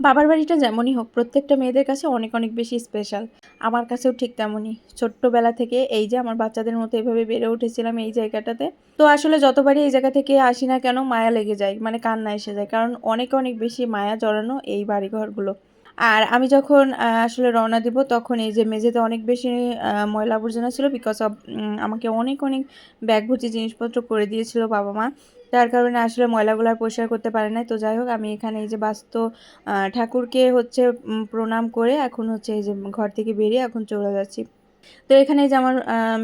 বাবার বাড়িটা যেমনই হোক, প্রত্যেকটা মেয়েদের কাছে অনেক অনেক বেশি স্পেশাল আমার কাছেও ঠিক তেমনই। ছোট্টবেলা থেকে এই যে আমার বাচ্চাদের মতো এভাবে বেড়ে উঠেছিলাম এই জায়গাটাতে। তো আসলে যতবারই এই জায়গা থেকে আসি না কেন, মায়া লেগে যায় মানে কান্না এসে যায়। কারণ অনেক অনেক বেশি মায়া জড়ানো এই বাড়িঘরগুলো। আর আমি যখন আসলে রওনা দিব, তখন এই যে মেঝেতে অনেক বেশি ময়লা আবর্জনা ছিল বিকজ অফ আমাকে অনেক অনেক ব্যাগ ভর্তি জিনিসপত্র করে দিয়েছিল বাবা মা। তার কারণে আসলে ময়লাগুলো আর পরিষ্কার করতে পারে নাই। তো যাই হোক, আমি এখানে এই যে বাস্ত ঠাকুরকে হচ্ছে প্রণাম করে এখন হচ্ছে এই যে ঘর থেকে বেরিয়ে এখন চলে যাচ্ছি। তো এখানে যে আমার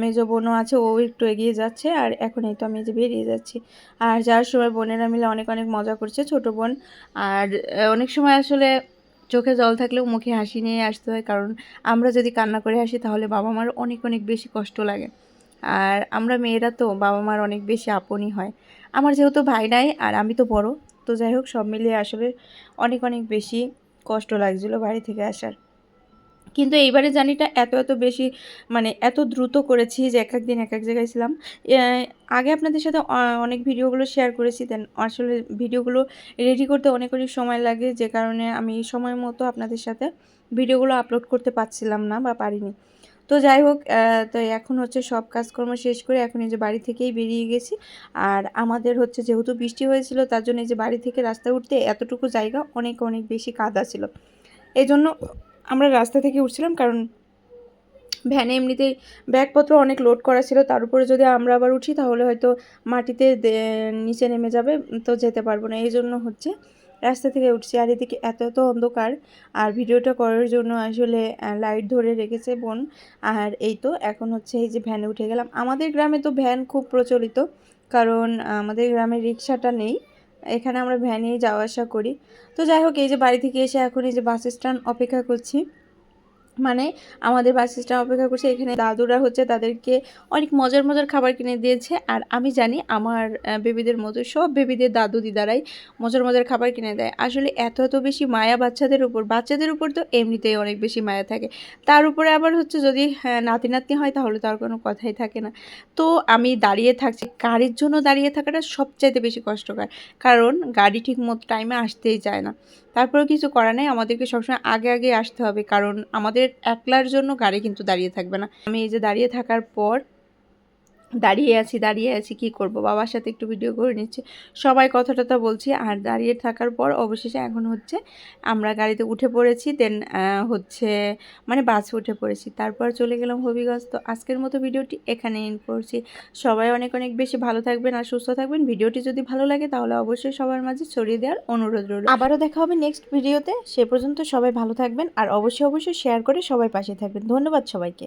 মেজো বোনও আছে, ও একটু এগিয়ে যাচ্ছে আর এখন এই তো আমি যে বেরিয়ে যাচ্ছি। আর যাওয়ার সময় বোনেরা মিলে অনেক অনেক মজা করছে, ছোট বোন। আর অনেক সময় আসলে চোখে জল থাকলেও মুখে হাসি নিয়ে আসতে হয়। কারণ আমরা যদি কান্না করে হাসি, তাহলে বাবা মার অনেক অনেক বেশি কষ্ট লাগে। আর আমরা মেয়েরা তো বাবা মার অনেক বেশি আপনই হয়। আমার যেহেতু ভাই নাই আর আমি তো বড়, তো যাই হোক সব মিলিয়ে আসলে অনেক অনেক বেশি কষ্ট লাগছিল বাড়ি থেকে আসার। কিন্তু এইবারে জানিটা এত এত বেশি মানে এত দ্রুত করেছি যে এক এক দিন এক এক জায়গায় ছিলাম। আগে আপনাদের সাথে অনেক ভিডিওগুলো শেয়ার করেছি দেন আসলে ভিডিওগুলো রেডি করতে অনেক অনেক সময় লাগে, যে কারণে আমি সময় মতো আপনাদের সাথে ভিডিওগুলো আপলোড করতে পারছিলাম না বা পারিনি। তো যাই হোক তো এখন হচ্ছে সব কাজকর্ম শেষ করে এখন এই যে বাড়ি থেকেই বেরিয়ে গেছি। আর আমাদের হচ্ছে যেহেতু বৃষ্টি হয়েছিল, তার জন্য এই যে বাড়ি থেকে রাস্তায় উঠতে এতটুকু জায়গা অনেক অনেক বেশি কাদা ছিল। এই জন্য আমরা রাস্তা থেকে উঠছিলাম, কারণ ভ্যানে এমনিতেই ব্যাগপত্র অনেক লোড করা ছিল, তার উপরে যদি আমরা আবার উঠি তাহলে হয়তো মাটিতে নিচে নেমে যাবে, তো যেতে পারব না, এই জন্য হচ্ছে রাস্তা থেকে উঠছি। আর এদিকে এত এত অন্ধকার, আর ভিডিওটা করার জন্য আসলে লাইট ধরে রেখেছে বোন। আর এই তো, এখন হচ্ছে এই যে ভ্যানে উঠে গেলাম। আমাদের গ্রামে তো ভ্যান খুব প্রচলিত, কারণ আমাদের গ্রামে রিক্সাটা নেই। এখানে আমরা ভ্যানেই যাওয়া আসা করি। তো যাই হোক, এই যে বাড়ি থেকে এসে এখন এই যে বাস স্ট্যান্ড অপেক্ষা করছি। মানে আমাদের বাস স্ট্যান্ড অপেক্ষা করছে, এখানে দাদুরা হচ্ছে তাদেরকে অনেক মজার মজার খাবার কিনে দিয়েছে। আর আমি জানি আমার বেবিদের মতো সব বেবিদের দাদু দিদারাই মজার মজার খাবার কিনে দেয়। আসলে এত এত বেশি মায়া বাচ্চাদের উপর বাচ্চাদের উপর তো এমনিতেই অনেক বেশি মায়া থাকে। তার উপরে আবার হচ্ছে যদি নাতি নাতনি হয় তাহলে তো আর কোনো কথাই থাকে না। তো আমি দাঁড়িয়ে থাকছি, গাড়ির জন্য দাঁড়িয়ে থাকাটা সবচাইতে বেশি কষ্টকর। কারণ গাড়ি ঠিক মতো টাইমে আসতেই চায় না। তারপরেও কিছু করার নেই, আমাদেরকে সবসময় আগে আগে আসতে হবে। কারণ আমাদের একলার জন্য গাড়ি কিন্তু দাঁড়িয়ে থাকবে না। আমি এই যে দাঁড়িয়ে থাকার পর দাঁড়িয়ে আছি দাঁড়িয়ে আছি, কি করব? বাবার সাথে একটু ভিডিও করে নিচ্ছি। সবাই কথা টথা বলছি, আর দাঁড়িয়ে থাকার পর অবশেষে এখন হচ্ছে আমরা গাড়িতে উঠে পড়েছি দেন হচ্ছে মানে বাসে উঠে পড়েছি। তারপর চলে গেলাম হবিগঞ্জ। তো আজকের মতো ভিডিওটি এখানে এন্ড করছি। সবাই অনেক অনেক বেশি ভালো থাকবেন আর সুস্থ থাকবেন। ভিডিওটি যদি ভালো লাগে তাহলে অবশ্যই সবার মাঝে ছড়িয়ে দেওয়ার অনুরোধ রইল। আবারও দেখা হবে নেক্সট ভিডিওতে সে পর্যন্ত সবাই ভালো থাকবেন আর অবশ্যই অবশ্যই শেয়ার করে সবাই পাশে থাকবেন। ধন্যবাদ সবাইকে।